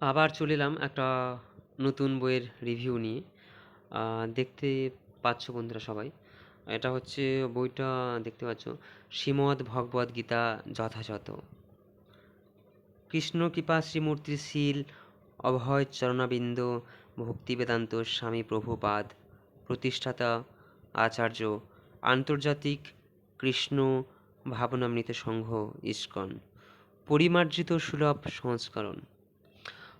আবার চলে এলাম একটা নতুন বইয়ের রিভিউ নিয়ে। দেখতে পাচ্ছ বন্ধুরা সবাই। এটা হচ্ছে বইটা দেখতে পাচ্ছ, শ্রীমদ ভগবদ গীতা যথাযথ। কৃষ্ণ কৃপা শ্রীমূর্তির শীল, অভয় চরণাবিন্দ, ভক্তি বেদান্ত স্বামী প্রভুপাদ, প্রতিষ্ঠাতা আচার্য, আন্তর্জাতিক কৃষ্ণ ভাবনামৃত সংঘ ইস্কন। পরিমার্জিত সুলভ সংস্করণ।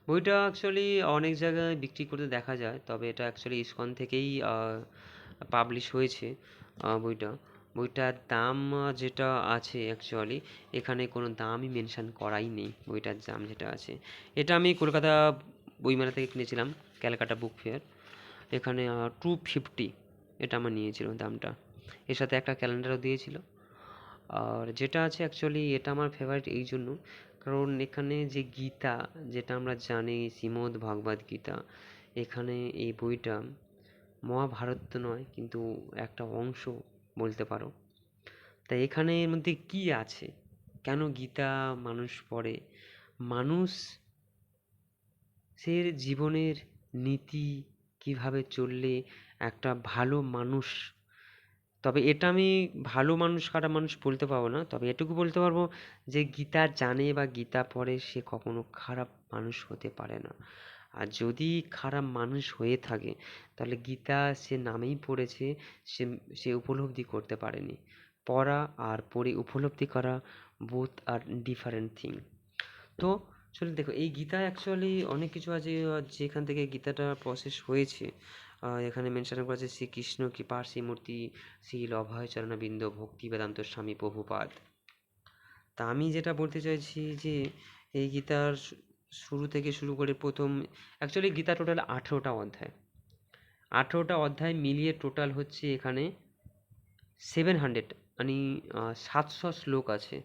বইটা অ্যাকচুয়ালি অনেক জায়গায় বিক্রি করতে দেখা যায়, তবে এটা অ্যাকচুয়ালি ইসকন থেকেই পাবলিশ হয়েছে বইটা। বইটার দাম যেটা আছে অ্যাকচুয়ালি এখানে কোনো দামই মেনশান করাই নেই, বইটার দাম যেটা আছে। এটা আমি কলকাতা বইমেলা থেকে কিনেছিলাম, ক্যালকাটা বুক ফেয়ার। এখানে টু ফিফটি এটা আমার নিয়েছিল দামটা। এর সাথে একটা ক্যালেন্ডারও দিয়েছিল। আর যেটা আছে অ্যাকচুয়ালি এটা আমার ফেভারিট এই জন্য। কারণ এখানে যে গীতা, যেটা আমরা জানি শ্রীমদ্ ভগবদ গীতা, এখানে এই বইটা মহাভারত তো নয়, কিন্তু একটা অংশ বলতে পারো। তাই এখানে এর মধ্যে কী আছে? কেন গীতা মানুষ পড়ে? মানুষ সে জীবনের নীতি কীভাবে চললে একটা ভালো মানুষ তবে এটা আমি ভালো মানুষ, খারাপ মানুষ বলতে পারব না। তবে এটুকু বলতে পারব যে, গীতা জানে বা গীতা পড়ে সে কখনো খারাপ মানুষ হতে পারে না। আর যদি খারাপ মানুষ হয়ে থাকে, তাহলে গীতা সে নামেই পড়েছে, সে সে উপলব্ধি করতে পারেনি। পড়া আর পড়ে উপলব্ধি করা বোথ আর ডিফারেন্ট থিং তো চলো দেখো, এই গীতা অ্যাকচুয়ালি অনেক কিছু আছে, যেখান থেকে গীতাটা প্রসেস হয়েছে। এখানে মেনশন করা আছে শ্রীকৃষ্ণ কৃপা শ্রীমূর্তি শ্রীল অভয়চরণবিন্দ ভক্তি বেদান্ত স্বামী প্রভুপাদ। তা আমি যেটা বলতে চাইছি যে, এই গীতার শুরু থেকে শুরু করে প্রথম অ্যাকচুয়ালি গীতা টোটাল আঠেরোটা অধ্যায়। আঠেরোটা অধ্যায় মিলিয়ে টোটাল হচ্ছে এখানে সেভেন হান্ড্রেড মানে সাতশো শ্লোক আছে।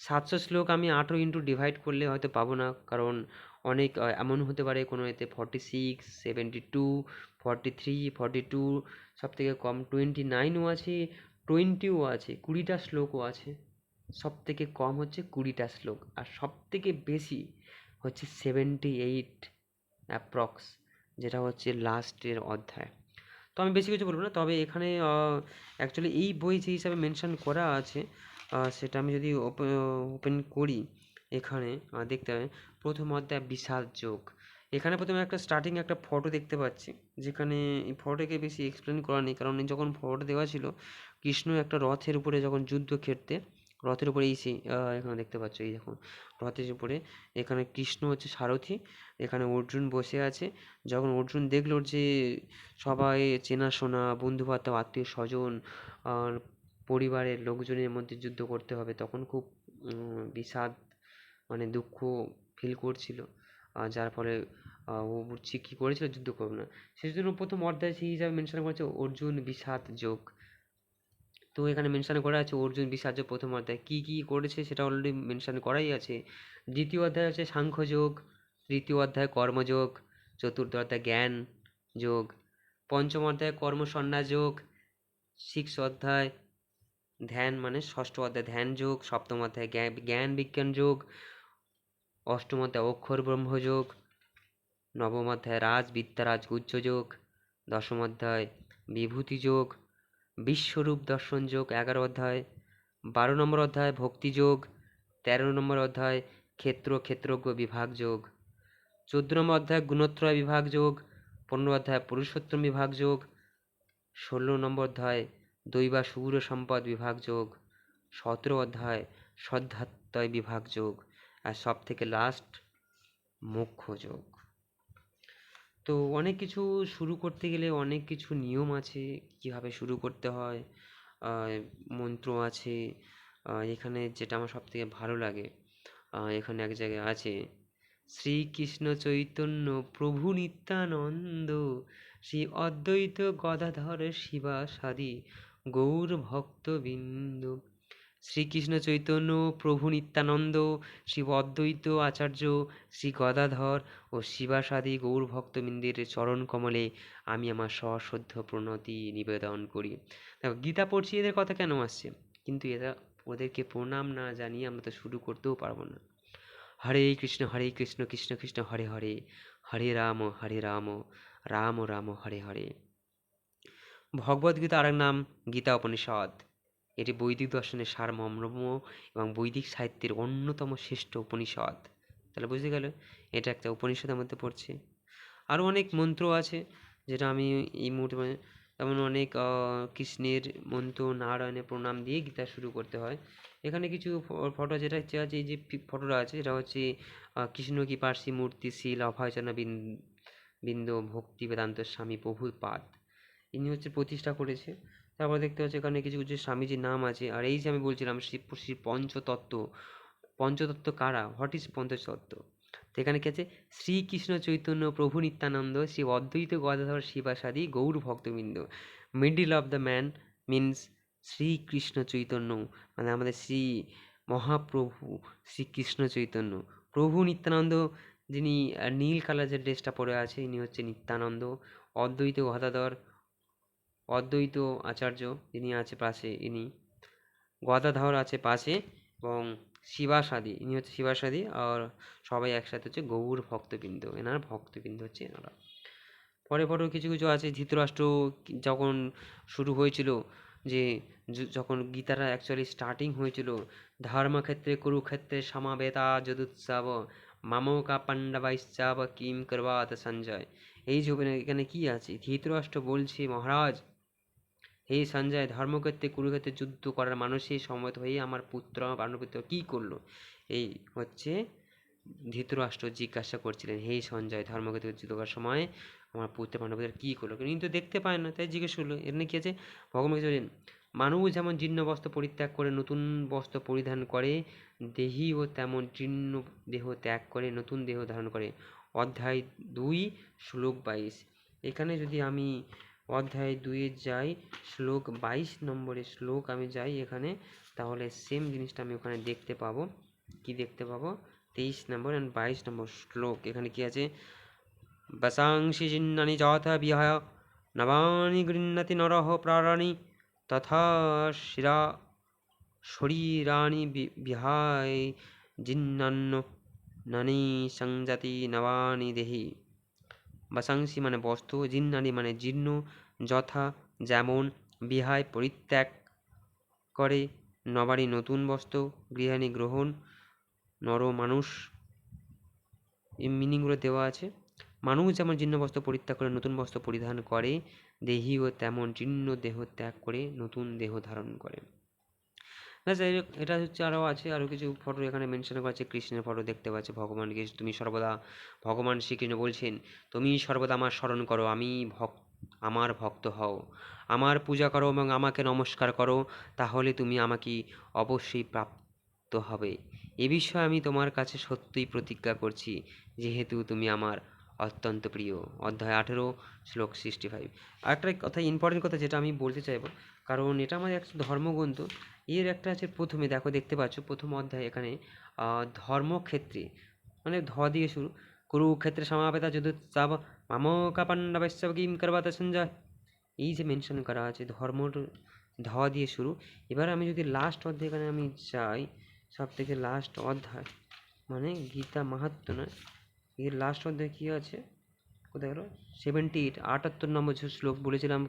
সাতশো শ্লোক আমি আঠেরো ইন্টু ডিভাইড করলে হয়তো পাবো না, কারণ অনেক এমন হতে পারে কোনো এতে forty six seventy two forty three forty two সব থেকে কম টোয়েন্টি নাইনও আছে টোয়েন্টিও আছে, কুড়িটা শ্লোকও আছে সব থেকে কম হচ্ছে কুড়িটা শ্লোক আর সব থেকে বেশি হচ্ছে সেভেন্টি এইট অ্যাপ্রক্স যেটা হচ্ছে লাস্টের অধ্যায়। তো আমি বেশি কিছু বলব না, তবে এখানে অ্যাকচুয়ালি এই বই যে হিসাবে মেনশন করা আছে সেটা আমি যদি ওপেন করি এখানে দেখতে হবে। প্রথম অধ্যায় বিষাদ যোগ এখানে প্রথমে একটা স্টার্টিং একটা ফটো দেখতে পাচ্ছি, যেখানে এই ফটোকে বেশি এক্সপ্লেন করা নেই, কারণ যখন ফটো দেওয়া ছিল, কৃষ্ণ একটা রথের উপরে যখন যুদ্ধ খেটতে, রথের উপরে এই সেই এখানে দেখতে পাচ্ছ, এই দেখুন, রথের উপরে এখানে কৃষ্ণ হচ্ছে সারথি, এখানে অর্জুন বসে আছে। যখন অর্জুন দেখল যে সবাই চেনাশোনা বন্ধুবান্ধব, আত্মীয় স্বজন পরিবারের লোকজনের মধ্যে যুদ্ধ করতে হবে, তখন খুব বিষাদ মানে দুঃখ ফিল করছিল। যার ফলে ও বুঝছি কী করেছিল, যুদ্ধ করবে না। সেই জন্য প্রথম অধ্যায় সেই হিসাবে মেনশন করেছে অর্জুন বিষাদ যোগ। তো এখানে মেনশন করা আছে অর্জুন বিষাদ যোগ প্রথম অধ্যায়। কী কী করেছে সেটা অলরেডি মেনশন করাই আছে। দ্বিতীয় অধ্যায় হচ্ছে সাংখ্যযোগ তৃতীয় অধ্যায় কর্মযোগ চতুর্থ অধ্যায় জ্ঞান যোগ, পঞ্চম অধ্যায় কর্মসন্ন্যাস যোগ সিক্স অধ্যায় ধ্যান মানে ষষ্ঠ অধ্যায় ধ্যান যোগ, সপ্তম অধ্যায় জ্ঞান বিজ্ঞান যোগ অষ্টম অধ্যায় অক্ষর ব্রহ্মযোগ নবম অধ্যায় রাজ বিদ্যারাজ গুহ্যযোগ দশম অধ্যায় বিভূতি যোগ বিশ্বরূপ দর্শন যোগ এগারো অধ্যায় বারো নম্বর অধ্যায় ভক্তিযোগ, তেরো নম্বর অধ্যায় ক্ষেত্র ক্ষেত্রজ্ঞ বিভাগ যোগ চোদ্দ নম্বর অধ্যায় গুণত্রয় বিভাগ যোগ পনেরো অধ্যায় পুরুষোত্তম বিভাগ যোগ ষোলো নম্বর অধ্যায় দৈবা সুর সম্পদ বিভাগ যোগ সতেরো অধ্যায় শ্রদ্ধাত্ময় বিভাগ যোগ আর সব থেকে লাস্ট মুখ্য যোগ। তো অনেক কিছু শুরু করতে গেলে অনেক কিছু নিয়ম আছে, কীভাবে শুরু করতে হয় মন্ত্র আছে এখানে যেটা আমার সব থেকে ভালো লাগে এখানে এক জায়গায় আছে, শ্রীকৃষ্ণ চৈতন্য প্রভু নিত্যানন্দ, শ্রী অদ্বৈত গদাধর শিবা সাদি গৌর ভক্তবৃন্দ শ্রীকৃষ্ণ চৈতন্য, প্রভু নিত্যানন্দ শ্রী অদ্বৈত আচার্য, শ্রী গদাধর ও শিবাসাদি গৌর ভক্তবৃন্দের চরণ কমলে আমি আমার সশ্রদ্ধ প্রণতি নিবেদন করি। দেখো, গীতা পড়ছি এদের কথা কেন আসছে? কিন্তু এরা ওদেরকে প্রণাম না জানিয়ে আমরা তো শুরু করতেও পারব না। হরে কৃষ্ণ হরে কৃষ্ণ কৃষ্ণ কৃষ্ণ, হরে হরে হরে রাম হরে রাম রাম রাম, হরে হরে। ভগবদ্গীতা আরেক নাম গীতা উপনিষদ। এটি বৈদিক দর্শনের সারমর্ম এবং বৈদিক সাহিত্যের অন্যতম শ্রেষ্ঠ উপনিষদ। তাহলে বুঝতে গেল? এটা একটা উপনিষদের মধ্যে পড়ছে। আরও অনেক মন্ত্র আছে, যেটা আমি এই মুহূর্তে মানে যেমন অনেক কৃষ্ণের মন্ত্র, নারায়ণের প্রণাম দিয়ে গীতা শুরু করতে হয়। এখানে কিছু ফটো যেটা হচ্ছে আছে এই যে ফটোটা আছে এটা হচ্ছে কৃষ্ণ কি পার্সি মূর্তি, শিল অভয়চনা বিন- বিন্দ, ভক্তি, বেদান্ত, স্বামী প্রভুর পাদ ইনি হচ্ছে প্রতিষ্ঠা করেছে। তারপর দেখতে পাচ্ছি এখানে কিছু কিছু স্বামীজির নাম আছে। আর এই যে আমি বলছিলাম, শ্রী শ্রী পঞ্চতত্ত্ব। পঞ্চতত্ত্ব কারা? What is Panchatattva? তো এখানে কি আছে? শ্রীকৃষ্ণ চৈতন্য প্রভু নিত্যানন্দ, শ্রী অদ্বৈত গদাধর শিবাসাদি গৌর ভক্তবৃন্দ। Middle of the man means Shri Krishna Chaitanya. মানে আমাদের শ্রী মহাপ্রভু শ্রীকৃষ্ণ চৈতন্য। প্রভু নিত্যানন্দ, যিনি নীল কালার যে ড্রেসটা পরে আছে, ইনি হচ্ছে নিত্যানন্দ। অদ্বৈত গদাধর অদ্বৈত আচার্য যিনি আছে পাশে, ইনি গদাধর আছে পাশে এবং শিবাসাদি, ইনি হচ্ছে শিবাসাদি আর সবাই একসাথে হচ্ছে গৌর ভক্তবৃন্দ, এনার ভক্তবৃন্দ হচ্ছে এনারা। পরে পরেও কিছু কিছু আছে, ধৃতরাষ্ট্র যখন শুরু হয়েছিল যে যখন গীতাটা অ্যাকচুয়ালি স্টার্টিং হয়েছিল, ধর্মক্ষেত্রে কুরুক্ষেত্রে সমাবেতা যদুৎসব, মামকা পাণ্ডবাইশ্চাব কিম করবাত সঞ্জয়, এই যে এখানে কি আছে? ধৃতরাষ্ট্র বলছে, মহারাজ হে সঞ্জয়, ধর্মক্ষেত্রে কুরুক্ষেত্রে যুদ্ধ করার মানুষই সমবেত হয়ে আমার পুত্র আমার পাণ্ডবপুত্র কী করল? এই হচ্ছে ধৃতরাষ্ট্র জিজ্ঞাসা করছিলেন হে সঞ্জয়, ধর্মক্ষেত্রে যুদ্ধ করার সময় আমার পুত্র পাণ্ডবপুত্র কী করল? কিন্তু দেখতে পায় না, তাই জিজ্ঞেস করল, এর কি আছে? ভগবান মানুষ যেমন জীর্ণ বস্ত্র পরিত্যাগ করে, নতুন বস্ত্র পরিধান করে, দেহীও তেমন জীর্ণ দেহ ত্যাগ করে, নতুন দেহ ধারণ করে। অধ্যায় দুই, শ্লোক বাইশ। এখানে যদি আমি অধ্যায় দুইয়ে যাই, শ্লোক বাইশ নম্বরের শ্লোক আমি যাই এখানে, তাহলে সেম জিনিসটা আমি ওখানে দেখতে পাবো। কি দেখতে পাবো? তেইশ নম্বর অ্যান্ড বাইশ নম্বর শ্লোক। এখানে কি আছে? বসাংসি চিহ্নানি যথা বিহায়, নবানি গৃহ্ণতি নরহ প্রাণী তথা শিরা শরীরাণি বিহায়, জিন্নান্ন, নানি সংজাতি নবানি দেহি। বাসাংসি মানে বস্ত্র জিন্নানি মানে জীর্ণ যথা, যেমন বিহায় পরিত্যাগ করে, নবারী নতুন বস্ত্র গৃহাণী গ্রহণ, নর মানুষ, এই মিনিংগুলো দেওয়া আছে। মানুষ যেমন জীর্ণ বস্ত্র পরিত্যাগ করে, নতুন বস্ত্র পরিধান করে, দেহীও তেমন জীর্ণ দেহ ত্যাগ করে, নতুন দেহ ধারণ করে। ব্যাস এই- এটা হচ্ছে আরও আছে আরও কিছু ফটো এখানে মেনশন করা আছে, কৃষ্ণের ফটো দেখতে পাচ্ছি, ভগবানকে তুমি সর্বদা ভগবান শ্রীকৃষ্ণ বলছেন, তুমি সর্বদা আমার স্মরণ করো, আমি ভক আমার ভক্ত হও। আমার পূজা করো এবং আমাকে নমস্কার করো, তাহলে তুমি আমাকে অবশ্যই প্রাপ্ত হবে। এ বিষয়ে আমি তোমার কাছে সত্যিই প্রতিজ্ঞা করছি, যেহেতু তুমি আমার অত্যন্ত প্রিয়। অধ্যায় আঠেরো, শ্লোক সিক্সটি ফাইভ আরেকটা কথা ইম্পর্টেন্ট কথা যেটা আমি বলতে চাইব, কারণ এটা আমাদের একটা ধর্মগ্রন্থ। এর একটা আছে প্রথমে, দেখো দেখতে পাচ্ছ, প্রথম অধ্যায় এখানে ধর্মক্ষেত্রে। মানে ধ দিয়ে শুরু। কুরুক্ষেত্রে সমাবেতা যদুৎসব মামকা পাণ্ডবৈশ্বব কিম করবাত সঞ্জয়। এই যে মেনশন করা আছে ধর্মর ধ দিয়ে শুরু। এবার আমি যদি লাস্ট অধ্যায় এখানে আমি যাই সব থেকে লাস্ট অধ্যায় মানে গীতা মাহাত্ম নয় এর লাস্ট অধ্যায় কী আছে? কোথায় গেলো? সেভেন্টি এইট আটাত্তর নম্বর যে শ্লোক বলেছিলাম,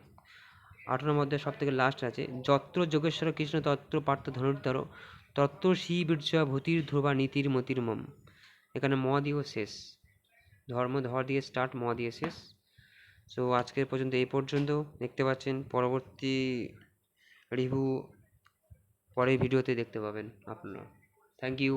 আঠারো অধ্যায় সব থেকে লাস্ট আছে। যত্র যোগেশ্বর কৃষ্ণ, তত্র পার্থ ধনুর্ধর, তত্র শ্রী বীর্য ভূতির ধ্রুবা নীতির মতির মম এখানে ম দিয়েও শেষ। ধর্ম, ধর দিয়ে স্টার্ট ম দিয়ে শেষ। সো আজকের পর্যন্ত এই পর্যন্ত। দেখতে পাচ্ছেন, পরবর্তী রিভিউ পরের ভিডিওতে দেখতে পাবেন আপনারা। Thank you